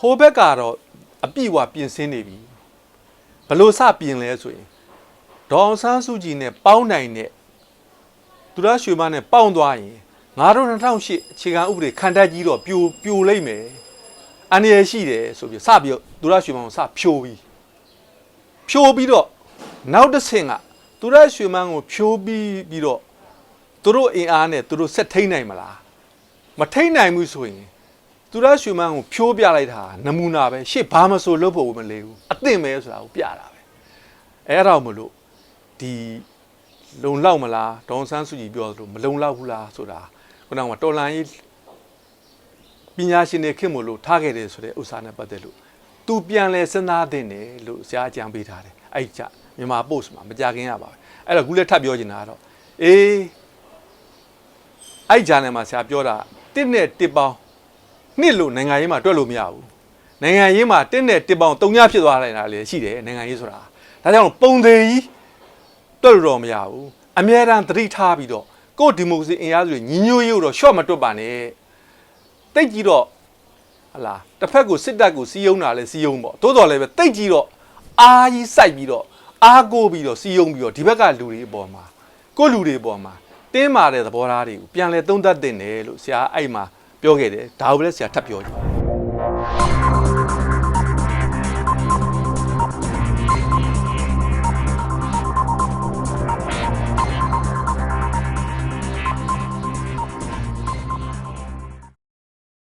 ဟိုဘက်ကတော့အပြည့်အဝပြင်ဆင်နေပြီဘလို့စပြင်လဲဆိုရင်ဒေါအောင်ဆန်းစုကြည်နဲ့ပေါင်းနိုင်တဲ့သူရရွှေမနဲ့ပေါင်းသွားရင်ငါတို့2008အခြေခံဥပဒေခန္ဓာကြီးတော့ပြိုပြိုလိုက်မယ် အန္တရာယ်ရှိတယ်ဆိုပြီးစပြီးတော့သူရရွှေမကိုစဖြိုးပြီးဖြိုးပြီးတော့နောက်တစ်ဆင့်ကသူရရွှေမကိုဖြိုးပြီးပြီးတော့သူတို့အင်အားနဲ့သူတို့ဆက်ထိန်နိုင်မလားမထိန်နိုင်ဘူးဆိုရင်သူရရွှေမန်းကိုဖြိုးပြလိုက်တာနမူနာပဲရှေ့ဘာမဆိုလုပ်ဖို့မလဲဘူးအသင့်ပဲဆိုတာကိုပြတာပဲအဲ့ဒါမလို့ဒီလုံလောက်မလားဒေါန်ဆန်းစုကြည်ပြောသလိုမလုံလောက်ဘူးလားဆိုတာခုနကတော်လန်ကြီး ပညာရှင်တွေခင်မလို့ထားခဲ့တယ်ဆိုတဲ့ဥစ္စာနဲ့ပတ်သက်လို့သူပြန်လဲစဉ်းစားသင့်တယ်လို့ဆရာအကြံပေးထားတယ်အဲ့ကြမြန်မာ post မှာမကြခင်ရပါပဲအဲ့တော့ခုလည်းထပ်ပြောချင်တာကတော့အေးအဲ့ဂျာနယ်မှာဆရာပြောတာတစ်နဲ့တစ်ပေါင်းနှစ်လို့နိုင်ငံရေးမှာတွက်လို့မရဘူးနိုင်ငံရေးမှာတင်းနဲ့တစ်ပေါင်တုံညဖြစ်သွားနိုင်တာလေရှိတယ်နိုင်ငံရေးဆိုတာဒါကြောင့်ပုံသေးကြီးတွက်လို့တော့မရဘူးအများအားသတိထားပြီးတော့ကိုယ့်ဒီမိုကရေစီအင်အားစုတွေညီညွတ်ရေးကိုတော့ရှော့မတွက်ပါနဲ့ တိတ်ကြီးတော့ဟလာတစ်ဖက်ကိုစစ်တပ်ကိုစီယုံတာလဲစီယုံပေါ့သို့တော်လည်းပဲတိတ်ကြီးတော့အာကြီးစိုက်ပြီးတော့အားကိုးပြီးတော့စီယုံပြီးတော့ဒီဘက်ကလူတွေအပေါ်မှာကိုလူတွေအပေါ်မှာတင်းမာတဲ့သဘောထားတွေကိုပြန်လဲသုံးသပ်တင်တယ်လို့ဆရာအဲ့မှာပြောခဲ့တယ်ဒါကိုလည်းဆရာထပ်ပြောတယ်